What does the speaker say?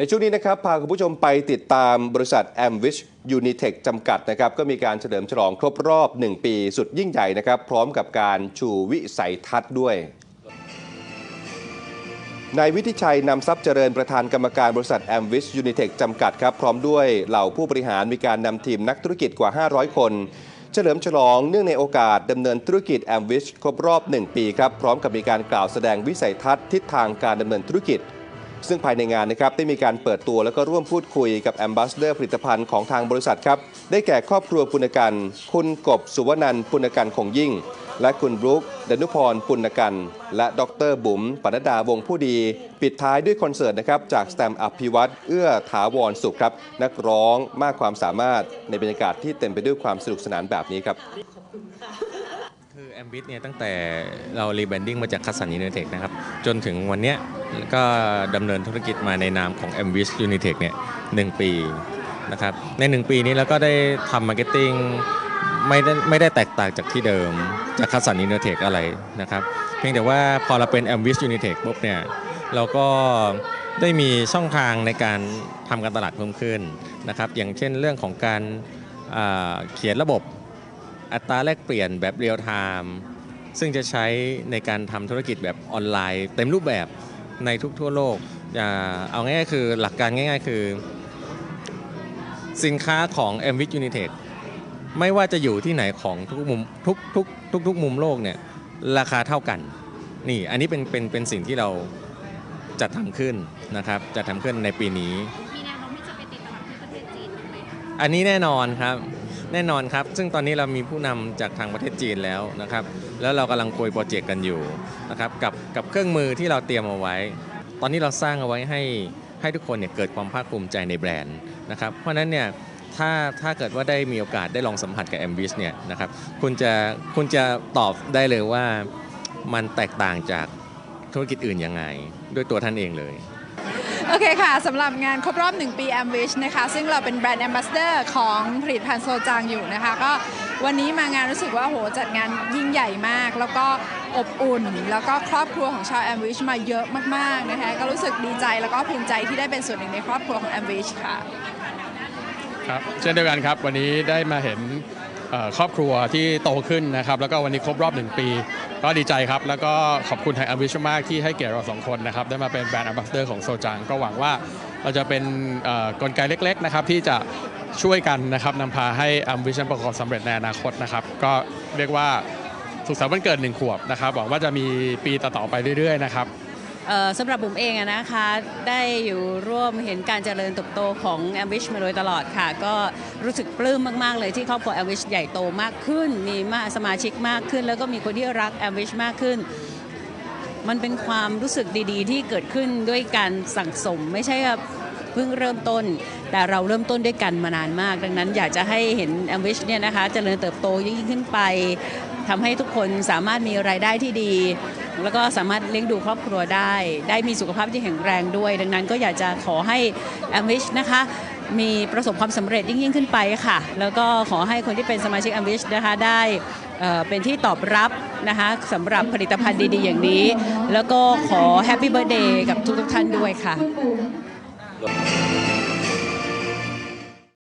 ในช่วงนี้นะครับพาคุณผู้ชมไปติดตามบริษัท a m w i c h Unitech จำกัดนะครับก็มีการเฉลิมฉลองครบรอบ 1 ปีสุดยิ่งใหญ่นะครับพร้อมกับการชูวิสัยทัศน์ด้วยนายวิทิชัยนำทรัพย์เจริญประธานกรรมการบริษัท a m w i c h Unitech จำกัดครับ พร้อมด้วยเหล่าผู้บริหารมีการนำทีมนักธุรกิจกว่า 500 คน เฉลิมฉลองเนื่องในโอกาสดำเนินธุรกิจ a m w i c h ครบรอบ 1 ปีครับ พร้อมกับมีการกล่าวแสดงวิสัยทัศน์ทิศทางการดำเนินธุรกิจ ซึ่งภายในงานนะครับได้มีการเปิดตัวแล้วก็ร่วมพูดคุยกับแอมบาสเดอร์ผลิตภัณฑ์ของทางบริษัทครับได้แก่ครอบครัวปุณกันคุณกบสุวนันปุณกันคงยิ่ง และคุณบรุกดนุพรปุณกัน และดรบุ๋มปนดาวงผู้ดี ปิดท้ายด้วยคอนเสิร์ตนะครับจากสแตมป์อภิวัตเอื้อถาวรสุขครับนักร้องมากความสามารถในบรรยากาศที่เต็มไปด้วยความสนุกสนานแบบนี้ครับคือแอมบิทเนี่ยตั้งแต่เรารีแบรนดิ้งมาจากคัสสันยูนิเทคนะครับจนถึงวันเนี้ย ก็ดำเนินธุรกิจมาในนามของ m w i s Unitech เนี่ยหนึ่งปีนะครับในหนึ่งปีนี้เราก็ได้ทำมาร์เก็ตติ้งไม่ได้ไม่ได้แตกต่างจากที่เดิม จากคัสสันยูนิเทคอะไรนะครับ เพียงแต่ว่าพอเราเป็น m w i s Unitech ปุ๊บเนี่ยเราก็ได้มีช่องทางในการทำการตลาดเพิ่มขึ้นนะครับอย่างเช่นเรื่องของการเขียนระบบอัตราแลกเปลี่ยนแบบเรียลไทม์ซึ่งจะใช้ในการทำธุรกิจแบบออนไลน์เต็มรูปแบบ ในทุกทั่วโลกอ่าเอาง่ายๆคือหลักการง่าย ๆ คือ สินค้าของ m w i t Unitech ไม่ว่าจะอยู่ที่ไหนของทุกมุมทุกทุกทุกทุกมุมโลกเนี่ยราคาเท่ากันนี่อันนี้เป็นเป็นเป็นสิ่งที่เราจะทำขึ้นนะครับจะทำขึ้นในปีนี้ มีแนวโน้มที่จะไปติดตลาดที่ประเทศจีนบ้างไหมคะอันนี้แน่นอนครับแน่นอนครับ ซึ่งตอนนี้เรามีผู้นำจากทางประเทศจีนแล้วนะครับ แล้วเรากำลังคุยโปรเจกต์กันอยู่นะครับกับกับเครื่องมือที่เราเตรียมเอาไว้ ตอนนี้เราสร้างเอาไว้ให้ให้ทุกคนเนี่ยเกิดความภาคภูมิใจในแบรนด์นะครับเพราะฉะนั้นเนี่ยถ้าถ้าเกิดว่าได้มีโอกาสได้ลองสัมผัสกับ m v i s เนี่ยนะครับคุณจะคุณจะตอบได้เลยว่ามันแตกต่างจากธุรกิจอื่นยังไง ด้วยตัวท่านเองเลย โอเคค่ะสำหรับงานครบรอบ 1 ปี a m w i s h นะคะ ซึ่งเราเป็นแบรนด์ a m b a s s a d o r ของผลิตภัณฑ์โซจางอยู่นะคะ ก็วันนี้มางานรู้สึกว่าโหจัดงานยิ่งใหญ่มาก แล้วก็อบอุ่น แล้วก็ครอบครัวของชาว a m w i s h มาเยอะมากๆนะคะก็รู้สึกดีใจแล้วก็ภูมิใจที่ได้เป็นส่วนหนึ่งในครอบครัวของ a m w i s h ค่ะ ครับเช่นเดียวกันครับ วันนี้ได้มาเห็น ครอบครัวที่โตขึ้นนะครับ แล้วก็วันนี้ครบรอบ 1 ปี ก็ดีใจครับ แล้วก็ขอบคุณทางอวิชมากที่ให้เกียรติเราสองคนนะครับ ได้มาเป็นแบรนด์ a m b a s s a d o r ของโซจัง ก็หวังว่าเราจะเป็นกลไกเล็ก ๆ นะครับ ที่จะช่วยกันนะครับนำพาให้อัมวิชันประกอบสำเร็จในอนาคตนะครับ ก็เรียกว่าสุขสันต์วันเกิดหนึ่งขวบนะครับหวังว่าจะมีปีต่อๆไปเรื่อยๆนะครับ สำหรับบุ๋มเองนะคะ ได้อยู่ร่วมเห็นการเจริญเติบโตของ a m b i s h มาโดยตลอดค่ะ ก็รู้สึกปลื้มมาก ๆ เลยที่ครอบครัว a m b i s h ใหญ่โตมากขึ้น มีมาสมาชิกมากขึ้น แล้วก็มีคนที่รัก a m b i s h มากขึ้น มันเป็นความรู้สึกดีๆ ที่เกิดขึ้นด้วยการสั่งสมไม่ใช่ว่าเพิ่งเริ่มต้น แต่เราเริ่มต้นด้วยกันมานานมาก ดังนั้นอยากจะให้เห็น a m b i s h เนี่ยนะคะเจริญเติบโตยิ่งขึ้นไปทำให้ทุกคนสามารถมีรายได้ที่ดี แล้วก็สามารถเลี้ยงดูครอบครัวได้ ได้มีสุขภาพที่แข็งแรงด้วย ดังนั้นก็อยากจะขอให้ a m w i s h นะคะมีประสบความสำเร็จยิ่งยิ่งขึ้นไปค่ะ แล้วก็ขอให้คนที่เป็นสมาชิก a m w i s h นะคะได้เอ่อเป็นที่ตอบรับนะคะสำหรับผลิตภัณฑ์ดีๆ อย่างนี้ แล้วก็ขอแฮปปี้เบ t ร์ a เดย์กับทุกๆท่านด้วยค่ะ